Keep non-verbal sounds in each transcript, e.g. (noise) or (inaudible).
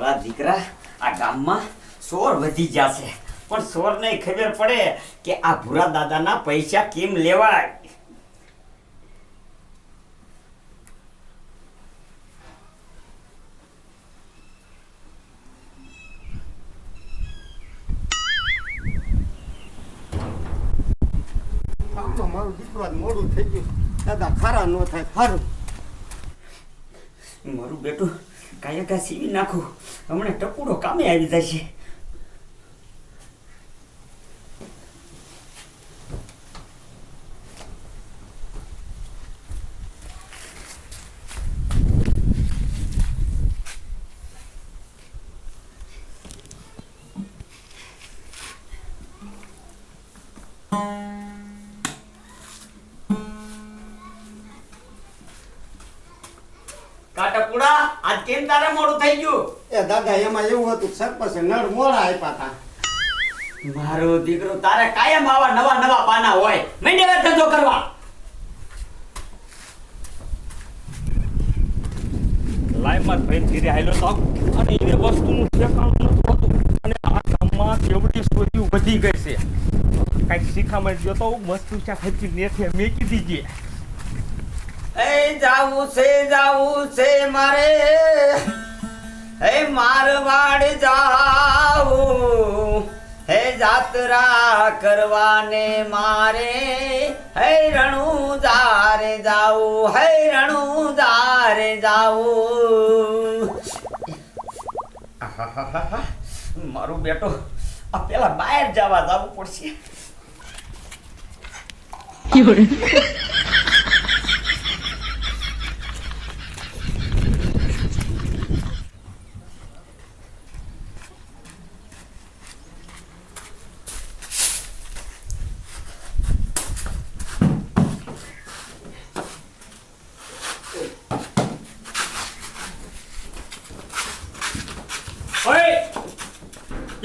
મારા દીકરા આ ગામમાં સોર વધી ગયા છે. પણ ચોરને ખબર પડે કે આ ભૂરા દાદાના પૈસા કેમ લેવાય? મારું દીકરો મોડું થઈ ગયું. દાદા ખારા ન થાય ખારું મારું બેટું કાયા કા સીવી નાખું. હમણાં ટપુડો કામે આવી જશે. કા ટપુડા આજ કેમ તારે મોડું થઈ ગયું? એ દાદા એમાં એવું હતું સરપંચે નળ મોડા આપ્યા હતા મારો દીકરો તારે કાયમ આવા નવા નવા પાના હોય. મંડે ધંધો કરવા. લાઈમાં ભાઈ ધીરે હાલ્યો તો અને એ વસ્તુનું ઠેકાણું નતું હોતું. અને આ ગામમાં કેવડી ચોરીઓ વધી ગઈ છે. કાંઈક શીખામણ જો તો મસ્ત ચા ખેંચી નેથે મેકી દીજે. એ જાવું છે જાવું છે મારે હે મારવાડ જાવું હે જાત્રા કરવાને મારે હે રણું જારે જાવું હે રણું જારે જાવું આહાહાહા. મારું બેટો આ પેલા બહાર જવા જવું પડશે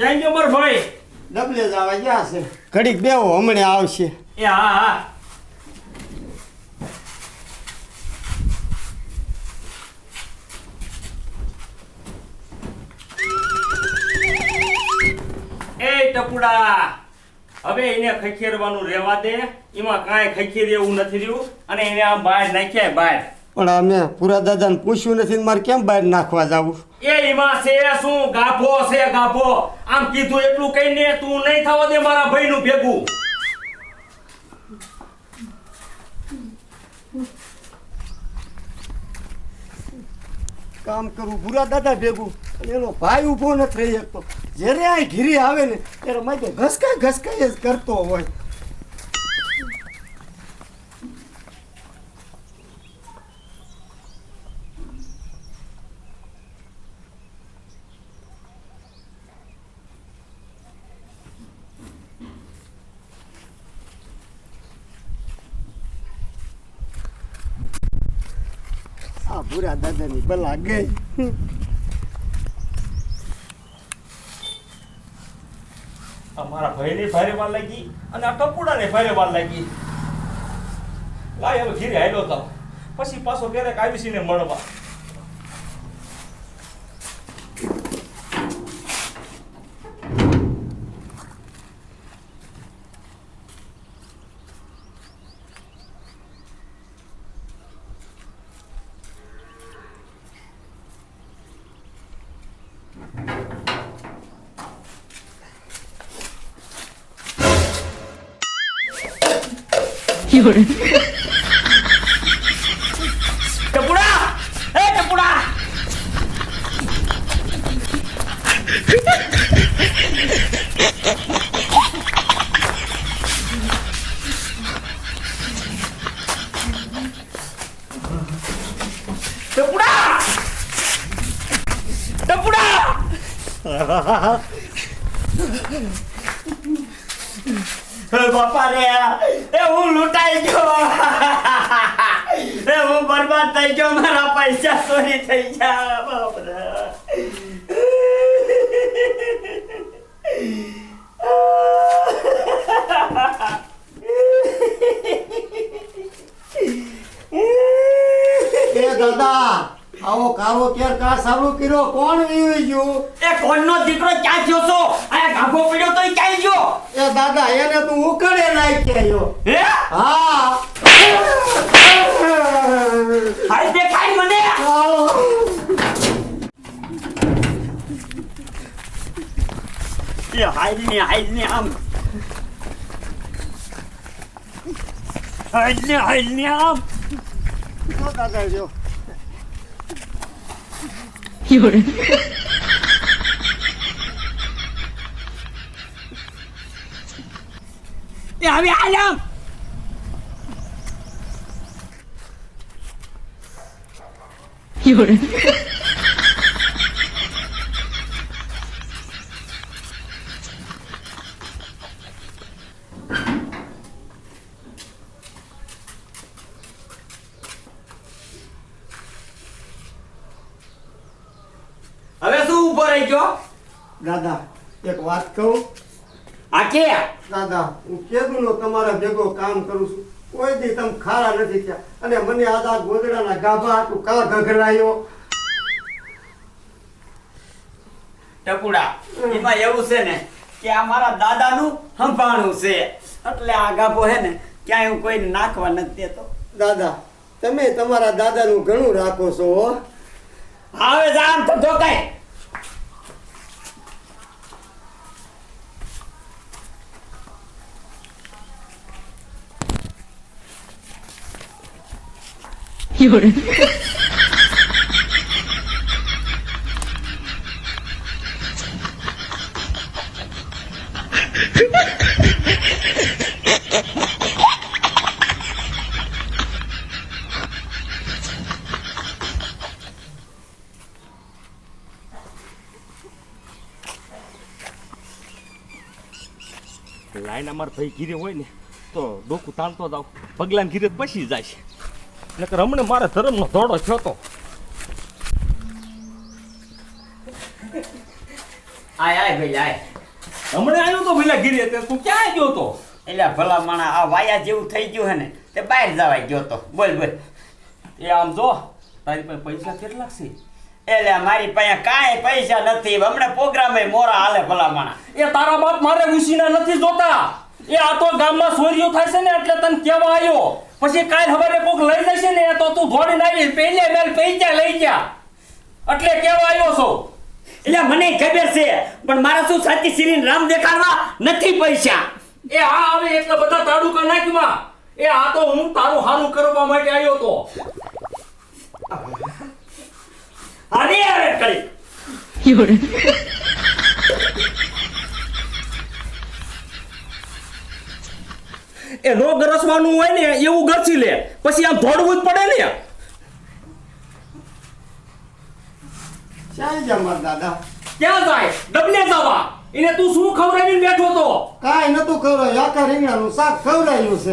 ક્યાં ગયો મારો ભાઈ ડબલે જવા ગયા છે. ઘડીક બેવો હમણે આવશે. એ હા હા. એ ટપુડા હવે એને ખખેરવાનું રહેવા દે. એમાં કાંઈ ખખેર એવું નથી રહ્યું. અને એને આમ બહાર નાખ્યા બહાર. પણ અમે પૂરા દાદાને પૂછ્યું નથી મારે કેમ બહાર નાખવા જાવું એ એમાં છે શું ગાફો છે ગાફો આમ કીધું એટલું કહીને તું નહીં થવા દે મારા ભાઈનું ભેગું. કામ કરવું પૂરા દાદા ભેગું. એનો ભાઈ ઊભો નથી રહી શકતો. જ્યારે આ ઘીરી આવે ને ત્યારે મારે ઘસકાય ઘસકાય જ કરતો હોય. ભૂરા દાદાની બલા ગઈ. અમારા મારા ભાઈને ભારે વાર લાગી અને આ ટપુડાને ભારે વાર લાગી. લાય હવે ઘીરે હાલ્યો તો. પછી પાછો ક્યારેક આવીશ ને મળવા ટપુડા એ ટપુડા ટપુડા ટપુડા હે બાપા રે એ હું લૂંટાઈ ગયો. એ હું બરબાદ થઈ ગયો મારા પૈસા ચોરી થઈ ગયા બાપ રે એ દાદા આવો કેર કા સારું કર્યો કોણ ગયું એ કોણનો દીકરો ક્યાં થયો છો? આ ગાભો પડ્યો તો ક્યાં ગયો? એ દાદા એને તું ઉકળે નાખ્યો હે? હા. હાલ દેખાય મને. એ હાલ ને હાલ ને આમ. હાલ ને હાલ ને આમ. દાદા જો 有人，એ હવે આમ હવે શું ઊભો રહી ગયો દાદા એક વાત કહું આ કે દાદા હું કેદુનો તમારા ભેગો કામ કરું છું. કોઈ દી તમે ખારા નથી થયા. અને મને આદા ગોદડાના ગાભા હાટું કા ગઘરાયો ટપુડા એમાં એવું છે ને કે આ મારા દાદાનું હંભાણું છે. એટલે આ ગાભો હે ને ક્યાંય હું કોઈને નાખવા નથી દેતો. દાદા તમે તમારા દાદાનું ઘણું રાખો છો હવે જા આમ તો ધોકાય (laughs) 有人，લાઈન અમાર ભાઈ ઘીરે હોય ને તો ડોકું તાણતો જાવ પગલાને ઘીરે બસી જાય છે. નકર રમણે મારા ધર્મનો ધોડો થયો તો આય આય ભાઈ આય. હમણે આવ્યો તો પેલા ગીરી તે તું ક્યાં ગયો તો? એટલે ભલા માણા આ વાયા જેવું થઈ ગયું હે ને તે બહાર જવાય ગયો તો. બોલ બોલ. એ આમ જો તારી પાસે પૈસા કેટલા છે? એટલે મારી પાસે કાંઈ પૈસા નથી હમણાં પ્રોગ્રામે મોરા હાલે ભલા માણા. એ તારા બાપ મારે ઉસીના નથી જોતા. એ આ તો ગામમાં સોરીઓ થાય છે ને એટલે તને કેવા આવ્યો. પછી કાલ હવારે કોક લઈ જશે ને તો તું દોડીને આવી પહેલે મેલ પૈસા લઈ જા. એટલે કેવા આવ્યો છો? એટલે મને ખબર છે પણ મારા શું સાચી શ્રી રામ દેખાડવા નથી પૈસા? એ હા આવે એટલે બધા તાડુકા નાખ્યું એ આ તો હું તારું હારું કરવા માટે આવ્યો તો. અરે અરે કરી 有人，એ નો ગરસવાનું હોય ને એવું ગરસી લે. પછી આમ ધોડવું જ પડે ને. જા દાદા? ક્યાં જાય? ડબલે જવા. એને તું શું ખવડાવીને બેઠો તો? કાઈ નતું ખવડાયું આખા રીંગણાનું શાક ખવડાયું છે.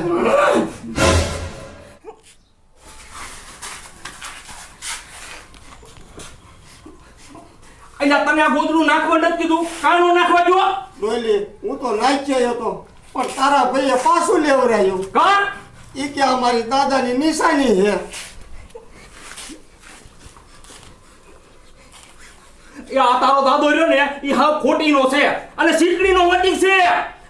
એટલે તને આ ગોદડું નાખવા નથી કીધું? કાણું નાખવા જો ડોલી હું તો નાખ્યો હતો. તારા ભાઈએ પાછું લેવરાયું. કોણ? એ કે અમારી દાદાની નિશાની છે. એ આ તારો દાદો રહ્યો ને એ હા ખોટીનો છે અને સીટડીનો વટી છે.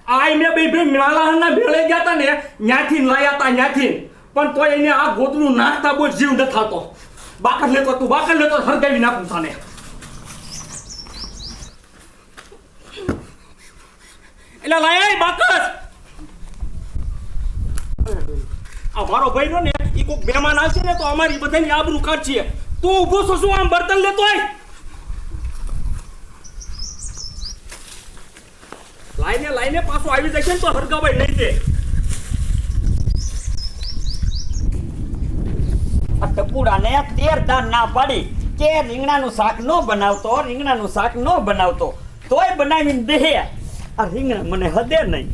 આય મે બે બે મેળાના ભેળે ગયા તા ને ન્યાથી લાયા તા ન્યાથી. પણ તોય એને આ ગોતનું નાખતા બોલ જીવ ન થાતો બાકર લેતો તું બાકર લેતો હરગાવી નાખું થાને એટલે લાયા બાકસ. આ મારો ભાઈ નો ને એ કોઈક મહેમાન આવશે ને, તો અમારી બધાની આબરૂ કાઢશે. તું ઊભો છો, શું આમ બર્તન લેતો હોય? લાઈને લાઈને પાછો આવી જશે ને તો હરગાભાઈ નહીં દે આ ટપુડાને તેર દાન ના પાડી કે રીંગણાનું શાક નો બનાવતો, રીંગણાનું શાક નો બનાવતો, તોય બનાવીને દે આ રીંગણા મને હદે નહીં.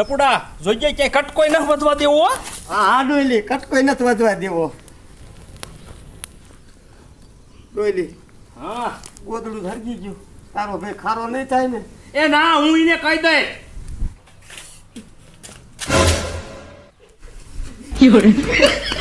ટપુડા જોઈએ ક્યાંય કટકોઈ ન વધવા દેવો હો. હા ડોયલી કટકોઈ નથી વધવા દેવો. ડોયલી હા. ગોદડું ધરજી ગયું. તારો ભાઈ ખારો નહીં થાય ને? એ ના હું એને કહી દે 有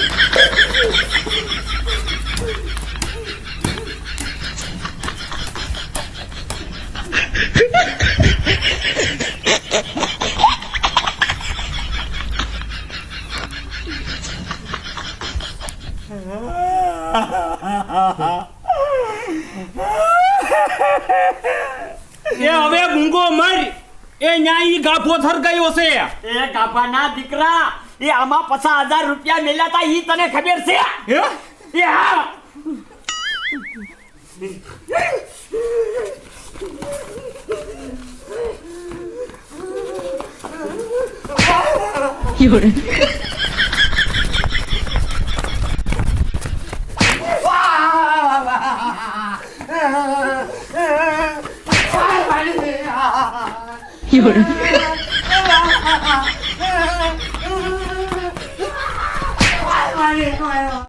એ હવે ગુંગો મર. એ ન્યાય થર થરગાયો છે. એ ગાફાના દીકરા એ આમાં પચાસ હજાર રૂપિયા મેલ્યા તા ઈ તને ખબર છે? એ હા. ¡Qué 有人